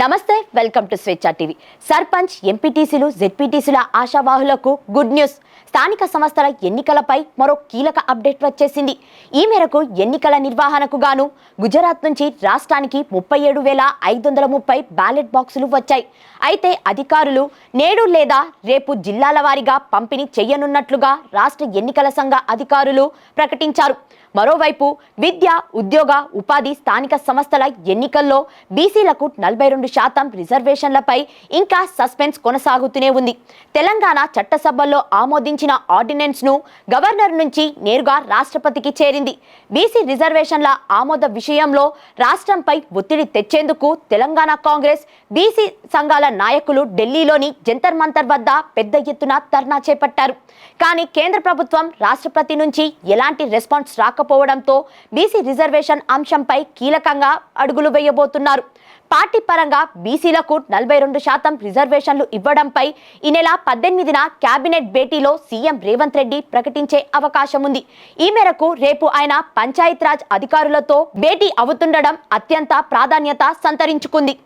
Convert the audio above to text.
నమస్తే welcome to Swecha TV. Sarpanch ఎంపీటీసీలు జెడ్పీటీసీల ఆశావాహులకు గుడ్ న్యూస్. స్థానిక సంస్థల ఎన్నికలపై మరో కీలక అప్డేట్ వచ్చేసింది. ఈ మేరకు ఎన్నికల నిర్వహణకు గాను గుజరాత్ నుంచి రాష్ట్రానికి ముప్పై ఏడు వేల ఐదు వందల ముప్పై బ్యాలెట్ బాక్సులు వచ్చాయి. అయితే అధికారులు నేడు లేదా రేపు జిల్లాల వారీగా పంపిణీ చేయనున్నట్లుగా రాష్ట్ర ఎన్నికల సంఘ అధికారులు ప్రకటించారు. మరోవైపు విద్య ఉద్యోగ ఉపాధి స్థానిక సంస్థల ఎన్నికల్లో బీసీలకు నలభై రెండు శాతం రిజర్వేషన్లపై ఇంకా సస్పెన్స్ కొనసాగుతూనే ఉంది. తెలంగాణ చట్టసభల్లో ఆమోదించిన ఆర్డినెన్స్ను గవర్నర్ నుంచి నేరుగా రాష్ట్రపతికి చేరింది. బీసీ రిజర్వేషన్ల ఆమోద విషయంలో రాష్ట్రంపై ఒత్తిడి తెచ్చేందుకు తెలంగాణ కాంగ్రెస్ బీసీ సంఘాల నాయకులు ఢిల్లీలోని జంతర్ మంతర్ వద్ద పెద్ద ఎత్తున ధర్నా చేపట్టారు. కానీ కేంద్ర ప్రభుత్వం రాష్ట్రపతి నుంచి ఎలాంటి రెస్పాన్స్ రాకపోవడంతో బీసీ రిజర్వేషన్ అంశంపై కీలకంగా అడుగులు వేయబోతున్నారు. పార్టీ పరంగా బీసీలకు నలభై రెండు శాతం రిజర్వేషన్లు ఇవ్వడంపై ఈ నెల పద్దెనిమిదిన కేబినెట్ భేటీలో సీఎం రేవంత్ రెడ్డి ప్రకటించే అవకాశం ఉంది ఈ మేరకు రేపు ఆయన పంచాయతీరాజ్ అధికారులతో భేటీ అవుతుండడం అత్యంత ప్రాధాన్యత సంతరించుకుంది.